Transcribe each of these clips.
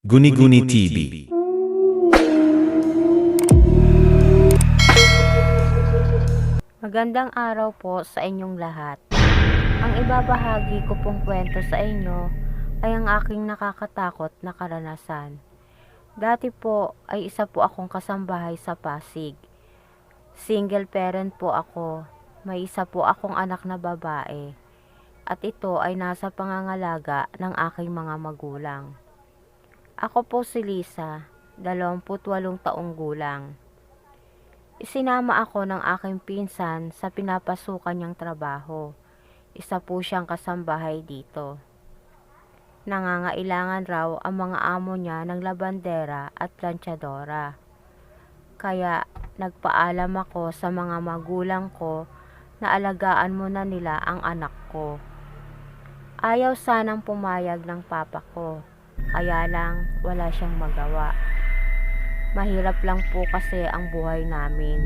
Guni-Guni TV. Magandang araw po sa inyong lahat. Ang ibabahagi ko pong kwento sa inyo ay ang aking nakakatakot na karanasan. Dati po ay isa po akong kasambahay sa Pasig. Single parent po ako. May isa po akong anak na babae. At ito ay nasa pangangalaga ng aking mga magulang. Ako po si Lisa, 28 taong gulang. Isinama ako ng aking pinsan sa pinapasukan niyang trabaho. Isa po siyang kasambahay dito. Nangangailangan raw ang mga amo niya ng labandera at planchadora. Kaya nagpaalam ako sa mga magulang ko na alagaan muna nila ang anak ko. Ayaw sanang pumayag ng papa ko, kaya lang wala siyang magawa. Mahirap lang po kasi ang buhay namin.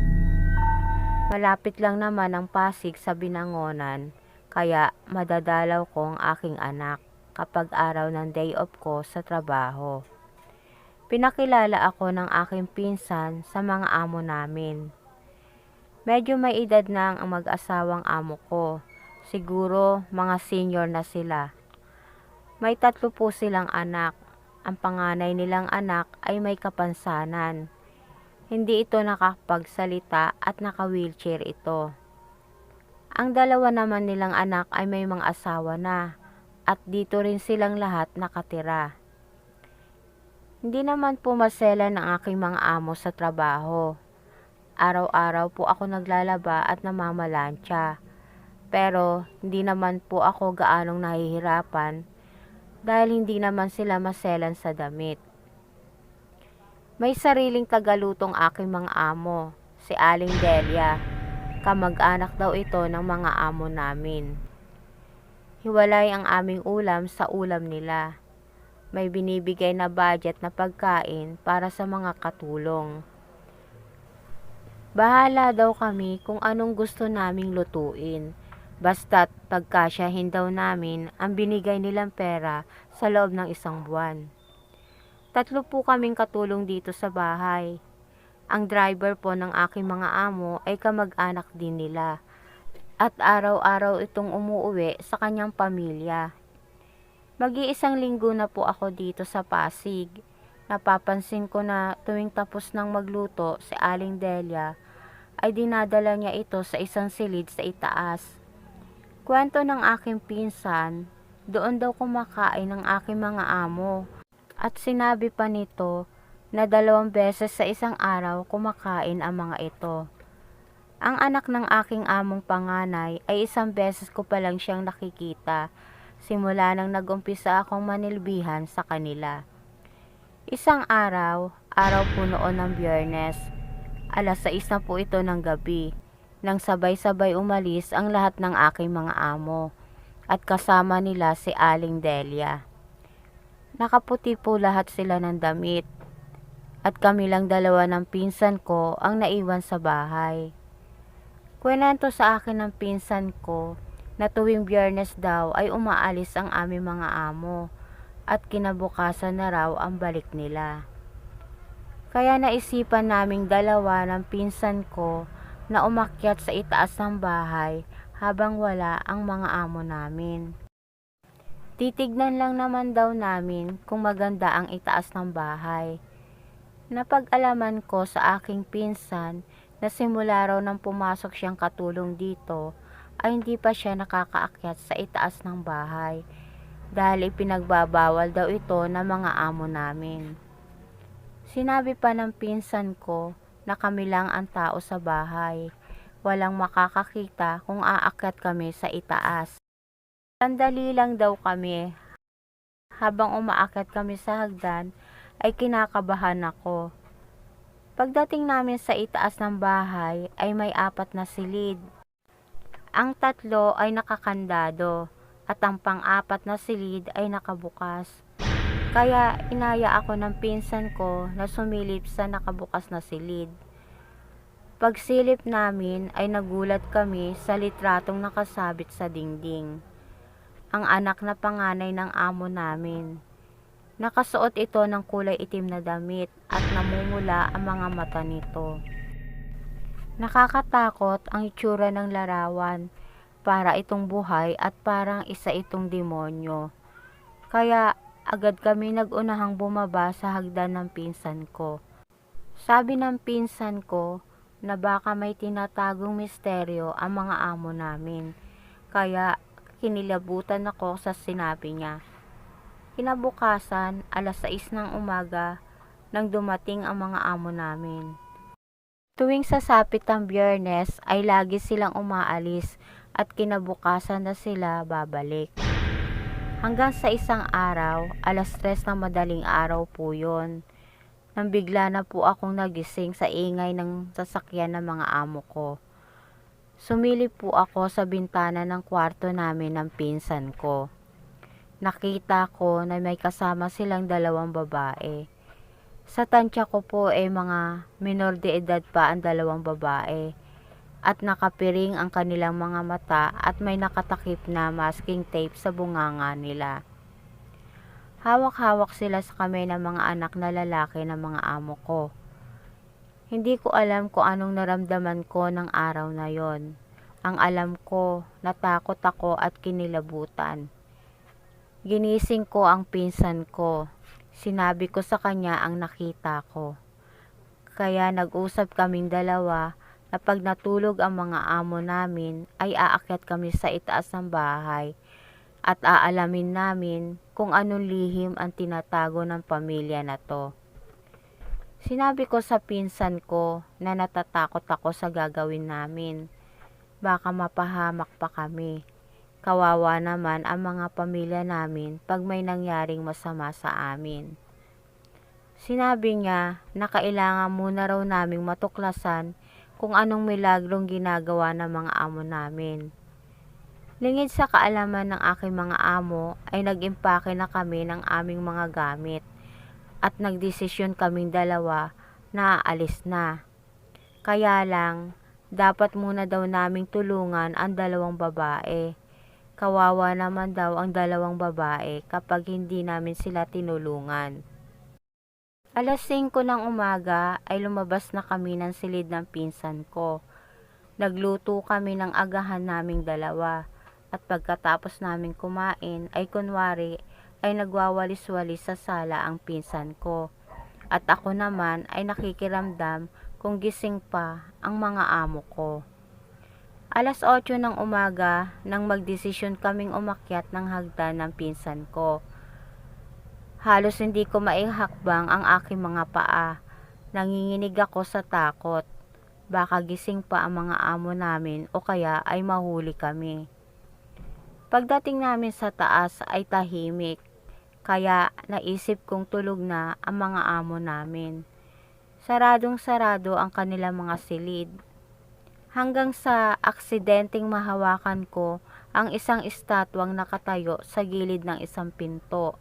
Malapit lang naman ang Pasig sa Binangonan, kaya madadalaw ko ang aking anak kapag araw ng day off ko sa trabaho. Pinakilala ako ng aking pinsan sa mga amo namin. Medyo may edad na ang mag-asawang amo ko. Siguro mga senior na sila. May tatlo po silang anak. Ang panganay nilang anak ay may kapansanan. Hindi ito nakapagsalita at naka-wheelchair ito. Ang dalawa naman nilang anak ay may mga asawa na at dito rin silang lahat nakatira. Hindi naman po masela ng aking mga amo sa trabaho. Araw-araw po ako naglalaba at namamalansya. Pero hindi naman po ako gaanong nahihirapan dahil hindi naman sila maselan sa damit. May sariling tagalutong aking mga amo, si Aling Delia. Kamag-anak daw ito ng mga amo namin. Hiwalay ang aming ulam sa ulam nila. May binibigay na budget na pagkain para sa mga katulong. Bahala daw kami kung anong gusto naming lutuin. Basta't pagkasyahin daw namin ang binigay nilang pera sa loob ng isang buwan. Tatlo po kaming katulong dito sa bahay. Ang driver po ng aking mga amo ay kamag-anak din nila. At araw-araw itong umuuwi sa kanyang pamilya. Mag-iisang linggo na po ako dito sa Pasig. Napapansin ko na tuwing tapos ng magluto si Aling Delia ay dinadala niya ito sa isang silid sa itaas. Kwento ng aking pinsan, doon daw kumakain ng aking mga amo. At sinabi pa nito na dalawang beses sa isang araw kumakain ang mga ito. Ang anak ng aking among panganay ay isang beses ko pa lang siyang nakikita simula nang nagumpisa akong manilbihan sa kanila. Isang araw, araw po noon ng biyernes, alas 6 na po ito ng gabi, nang sabay-sabay umalis ang lahat ng aking mga amo at kasama nila si Aling Delia. Nakaputi po lahat sila ng damit at kami lang dalawa ng pinsan ko ang naiwan sa bahay. Kwenento sa akin ng pinsan ko na tuwing biyernes daw ay umaalis ang aming mga amo at kinabukasan na raw ang balik nila. Kaya naisipan naming dalawa ng pinsan ko na umakyat sa itaas ng bahay habang wala ang mga amo namin. Titignan lang naman daw namin kung maganda ang itaas ng bahay. Napag-alaman ko sa aking pinsan na simula raw nang pumasok siyang katulong dito ay hindi pa siya nakakaakyat sa itaas ng bahay dahil ipinagbabawal daw ito ng mga amo namin. Sinabi pa ng pinsan ko na kami lang ang tao sa bahay. Walang makakakita kung aakyat kami sa itaas. Sandali lang daw kami. Habang umaakyat kami sa hagdan, ay kinakabahan ako. Pagdating namin sa itaas ng bahay, ay may apat na silid. Ang tatlo ay nakakandado at ang pang-apat na silid ay nakabukas. Kaya inaya ako ng pinsan ko na sumilip sa nakabukas na silid. Pagsilip namin ay nagulat kami sa litratong nakasabit sa dingding. Ang anak na panganay ng amo namin. Nakasuot ito ng kulay itim na damit at namumula ang mga mata nito. Nakakatakot ang itsura ng larawan. Para itong buhay at parang isa itong demonyo. Kaya agad kami nagunahang bumaba sa hagdan ng pinsan ko. Sabi ng pinsan ko na baka may tinatagong misteryo ang mga amo namin. Kaya kinilabutan ako sa sinabi niya. Kinabukasan, alas 6 ng umaga, nang dumating ang mga amo namin. Tuwing sasapit ang biyernes ay lagi silang umaalis at kinabukasan na sila babalik. Hanggang sa isang araw, alas 3 ng madaling araw po yun. Nang bigla na po akong nagising sa ingay ng sasakyan ng mga amo ko. Sumilip po ako sa bintana ng kwarto namin ng pinsan ko. Nakita ko na may kasama silang dalawang babae. Sa tansya ko po ay mga minor de edad pa ang dalawang babae at nakapiring ang kanilang mga mata at may nakatakip na masking tape sa bunganga nila. Hawak-hawak sila sa kamay ng mga anak na lalaki ng mga amo ko. Hindi ko alam kung anong naramdaman ko ng araw na yon. Ang alam ko, natakot ako at kinilabutan. Ginising ko ang pinsan ko. Sinabi ko sa kanya ang nakita ko. Kaya nag-usap kaming dalawa na pag natulog ang mga amo namin ay aakyat kami sa itaas ng bahay at aalamin namin kung anong lihim ang tinatago ng pamilya na to. Sinabi ko sa pinsan ko na natatakot ako sa gagawin namin. Baka mapahamak pa kami. Kawawa naman ang mga pamilya namin pag may nangyaring masama sa amin. Sinabi niya na kailangan muna raw naming matuklasan kung anong milagrong ginagawa ng mga amo namin. Lingid sa kaalaman ng aking mga amo ay nag-impake na kami ng aming mga gamit at nagdesisyon kaming dalawa na aalis na. Kaya lang, dapat muna daw naming tulungan ang dalawang babae. Kawawa naman daw ang dalawang babae kapag hindi namin sila tinulungan. Alas 5 ng umaga ay lumabas na kami ng silid ng pinsan ko. Nagluto kami ng agahan naming dalawa at pagkatapos namin kumain ay kunwari ay nagwawalis-walis sa sala ang pinsan ko. At ako naman ay nakikiramdam kung gising pa ang mga amo ko. Alas 8 ng umaga nang magdesisyon kaming umakyat ng hagdan ng pinsan ko. Halos hindi ko maihakbang ang aking mga paa. Nanginginig ako sa takot. Baka gising pa ang mga amo namin o kaya ay mahuli kami. Pagdating namin sa taas ay tahimik. Kaya naisip kong tulog na ang mga amo namin. Saradong sarado ang kanilang mga silid. Hanggang sa aksidenteng mahawakan ko ang isang estatwang nakatayo sa gilid ng isang pinto.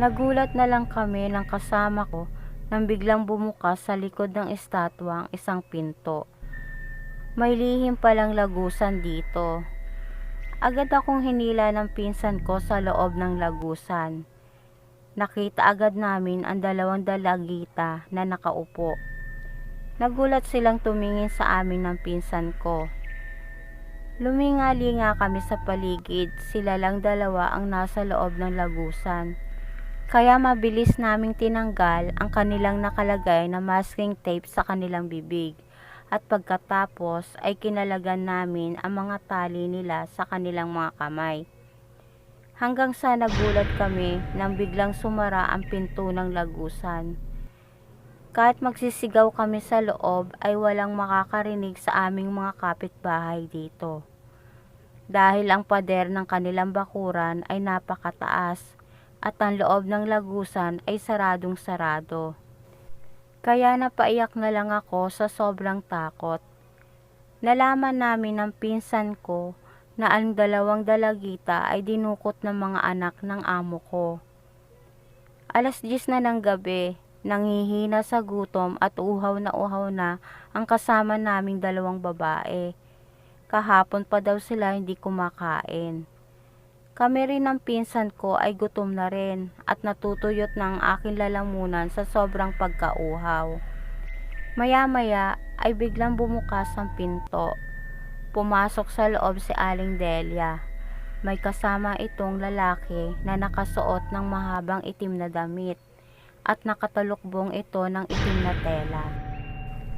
Nagulat na lang kami ng kasama ko nang biglang bumukas sa likod ng estatwa ang isang pinto. May lihim palang lagusan dito. Agad akong hinila ng pinsan ko sa loob ng lagusan. Nakita agad namin ang dalawang dalagita na nakaupo. Nagulat silang tumingin sa amin ng pinsan ko. Lumingali nga kami sa paligid, sila lang dalawa ang nasa loob ng lagusan. Kaya mabilis naming tinanggal ang kanilang nakalagay na masking tape sa kanilang bibig at pagkatapos ay kinalagan namin ang mga tali nila sa kanilang mga kamay. Hanggang sa nagulat kami nang biglang sumara ang pinto ng lagusan. Kahit magsisigaw kami sa loob ay walang makakarinig sa aming mga kapitbahay dito. Dahil ang pader ng kanilang bakuran ay napakataas at ang loob ng lagusan ay saradong sarado. Kaya napaiyak na lang ako sa sobrang takot. Nalaman namin ng pinsan ko na ang dalawang dalagita ay dinukot ng mga anak ng amo ko. Alas 10 na ng gabi, nangihina sa gutom at uhaw na uhaw na ang kasama naming dalawang babae. Kahapon pa daw sila hindi kumakain. Kami rin ng pinsan ko ay gutom na rin at natutuyot na ang aking lalamunan sa sobrang pagkauhaw. Maya-maya ay biglang bumukas ang pinto. Pumasok sa loob si Aling Delia. May kasama itong lalaki na nakasuot ng mahabang itim na damit at nakatalukbong ito ng itim na tela.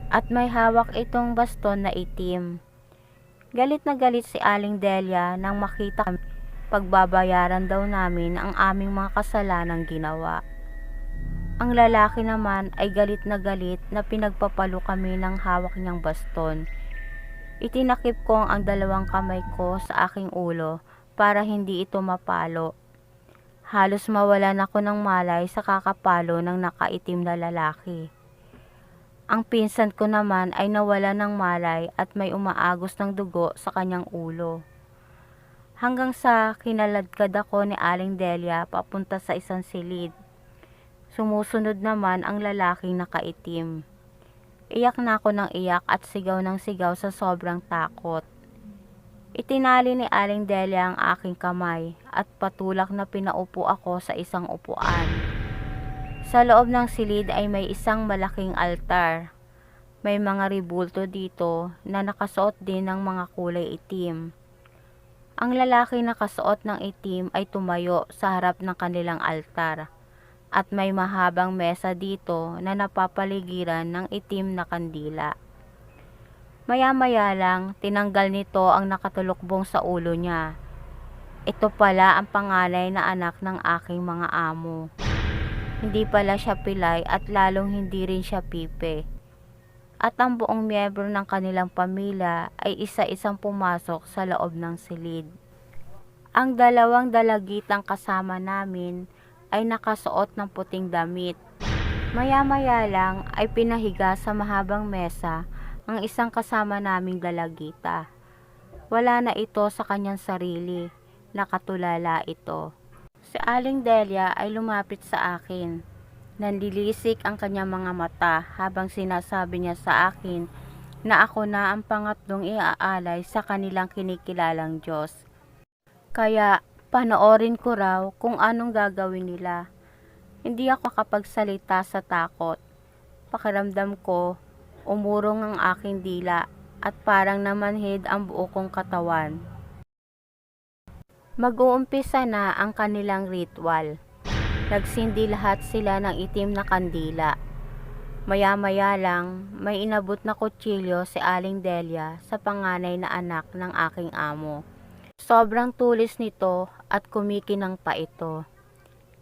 At may hawak itong baston na itim. Galit na galit si Aling Delia nang makita kami pagbabayaran daw namin ang aming mga kasalanang ginawa. Ang lalaki naman ay galit na galit na pinagpapalo kami ng hawak niyang baston. Itinakip ko ang dalawang kamay ko sa aking ulo para hindi ito mapalo. Halos mawalan ako ng malay sa kakapalo ng nakaitim na lalaki. Ang pinsan ko naman ay nawala ng malay at may umaagos ng dugo sa kanyang ulo. Hanggang sa kinaladkad ako ni Aling Delia papunta sa isang silid. Sumusunod naman ang lalaking nakaitim. Iyak na ako ng iyak at sigaw ng sigaw sa sobrang takot. Itinali ni Aling Delia ang aking kamay at patulak na pinaupo ako sa isang upuan. Sa loob ng silid ay may isang malaking altar. May mga ribulto dito na nakasuot din ng mga kulay itim. Ang lalaki nakasuot ng itim ay tumayo sa harap ng kanilang altar at may mahabang mesa dito na napapaligiran ng itim na kandila. Maya-maya lang, tinanggal nito ang nakatulukbong sa ulo niya. Ito pala ang panganay na anak ng aking mga amo. Hindi pala siya pilay at lalong hindi rin siya pipe. At ang buong miyembro ng kanilang pamilya ay isa-isang pumasok sa loob ng silid. Ang dalawang dalagitang kasama namin ay nakasuot ng puting damit. Maya-maya lang ay pinahiga sa mahabang mesa ang isang kasama naming dalagita. Wala na ito sa kanyang sarili, nakatulala ito. Si Aling Delia ay lumapit sa akin. Nanlilisik ang kanyang mga mata habang sinasabi niya sa akin na ako na ang pangatlong iaalay sa kanilang kinikilalang Diyos. Kaya panoorin ko raw kung anong gagawin nila. Hindi ako makapagsalita sa takot. Pakiramdam ko, umurong ang aking dila at parang namanhid ang buo kong katawan. Mag-uumpisa na ang kanilang ritual. Nagsindi lahat sila ng itim na kandila. Maya-maya lang, may inabot na kutsilyo si Aling Delia sa panganay na anak ng aking amo. Sobrang tulis nito at kumikinang pa ito.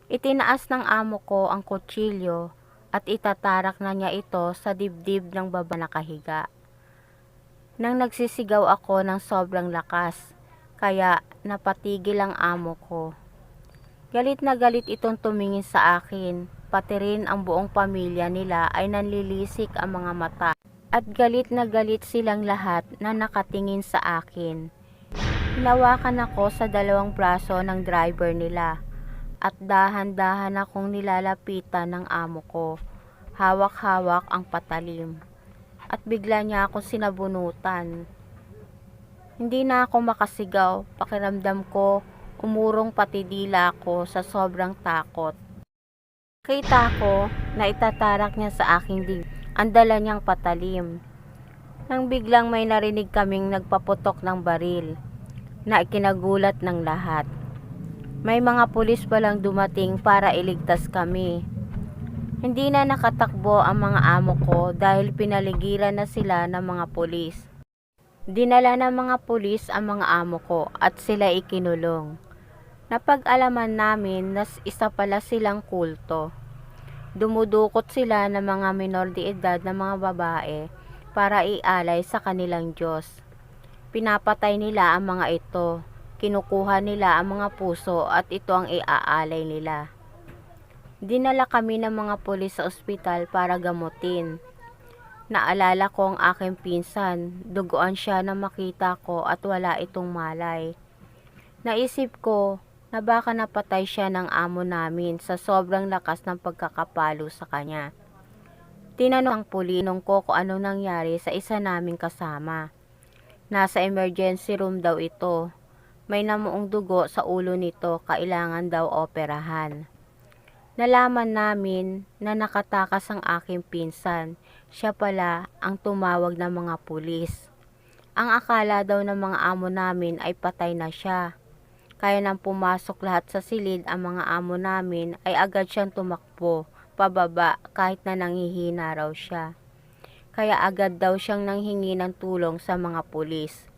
Itinaas ng amo ko ang kutsilyo at itatarak na niya ito sa dibdib ng baba nakahiga. Nang nagsisigaw ako ng sobrang lakas, kaya napatigil ang amo ko. Galit na galit itong tumingin sa akin, pati rin ang buong pamilya nila ay nanlilisik ang mga mata. At galit na galit silang lahat na nakatingin sa akin. Hinawakan ako sa dalawang braso ng driver nila at dahan-dahan akong nilalapitan ng amo ko. Hawak-hawak ang patalim. At bigla niya ako sinabunutan. Hindi na ako makasigaw, pakiramdam ko umurong pati dila ko sa sobrang takot. Kita ko na itatarak niya sa aking dig. Ang dala niyang patalim. Nang biglang may narinig kaming nagpaputok ng baril na ikinagulat ng lahat. May mga pulis palang dumating para iligtas kami. Hindi na nakatakbo ang mga amo ko dahil pinaligiran na sila ng mga pulis. Dinala ng mga pulis ang mga amo ko at sila ikinulong. Napag-alaman namin na isa pala silang kulto. Dumudukot sila ng mga minor de edad na mga babae para ialay sa kanilang Diyos. Pinapatay nila ang mga ito. Kinukuha nila ang mga puso at ito ang iaalay nila. Dinala kami ng mga pulis sa ospital para gamutin. Naalala ko ang aking pinsan, duguan siya na makita ko at wala itong malay. Naisip ko na baka napatay siya ng amo namin sa sobrang lakas ng pagkakapalo sa kanya. Tinanong ang pulinong ko kung anong nangyari sa isa naming kasama. Nasa emergency room daw ito. may namuong dugo sa ulo nito, kailangan daw operahan. Nalaman namin na nakatakas ang aking pinsan. Siya pala ang tumawag ng mga pulis. Ang akala daw ng mga amo namin ay patay na siya. Kaya nang pumasok lahat sa silid ang mga amo namin ay agad siyang tumakbo pababa kahit na nangihina raw siya. Kaya agad daw siyang nanghingi ng tulong sa mga pulis.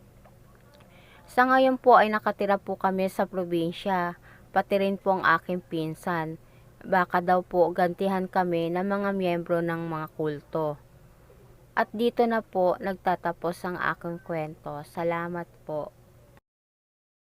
Sa ngayon po ay nakatira po kami sa probinsya, pati rin po ang aking pinsan. Baka daw po gantihan kami ng mga miyembro ng mga kulto. At dito na po nagtatapos ang aking kwento. Salamat po.